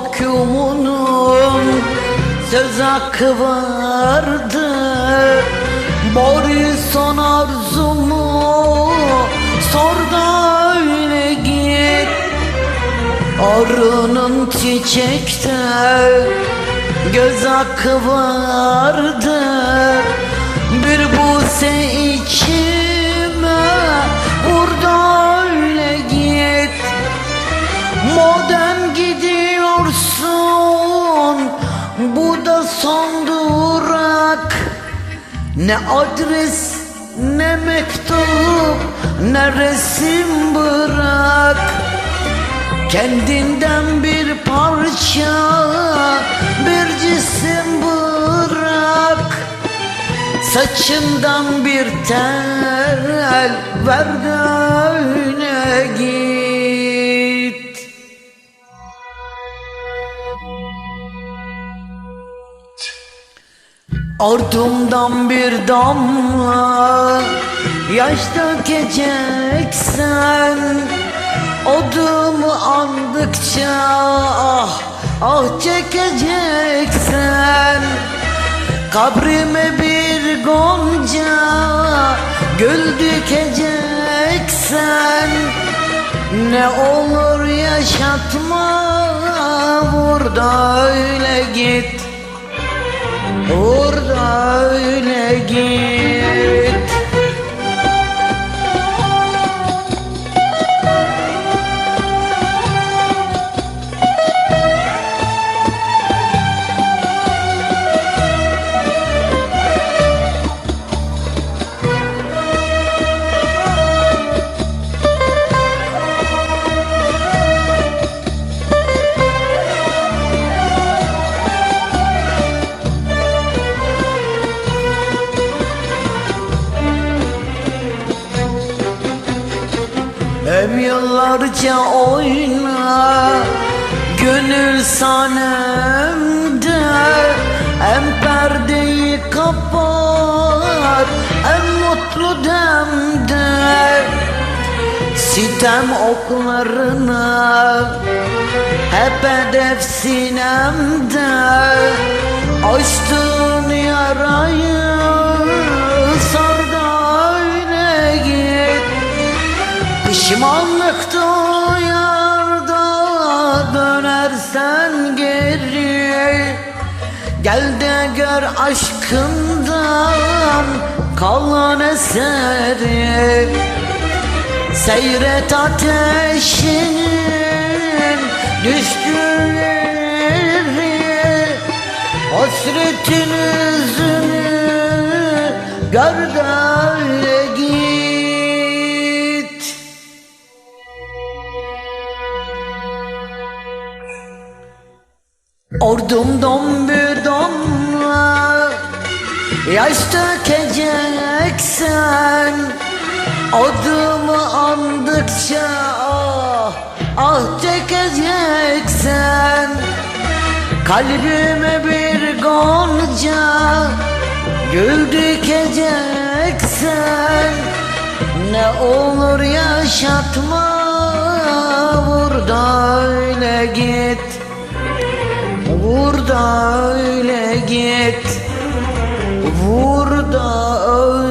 mahkumunun söz hakkı vardı. Bari son arzumu sor da öyle git. Arının çiçekte göz hakkı vardı son durak. Ne adres ne mektup Ne resim bırak. Kendinden bir parça Bir cisim bırak. Saçımdan bir tel Ver de Ardımdan bir damla Yaş dökeceksen Adımı andıkça Ah ah çekeceksen. Kabrime bir gonca Gül dikeceksen. Ne olur yaşatma Burada öyle git öyle Hem yıllarca oyna Gönül sanemde Hem perdeyi kapat Hem mutlu demde. Sitem oklarına Hep hedef sinemde Açtığın yarayı Gel de gör aşkından kalan eseri. Seyret ateşinin düştüğü Hasretin yüzünü gör de Ordumdan bir Yaş dökeceksen Adımı andıkça ah, ah çekeceksen. Kalbime bir gonca Gül dikeceksen. Ne olur yaşatma Burada öyle git. Burada öyle git Vur da öl.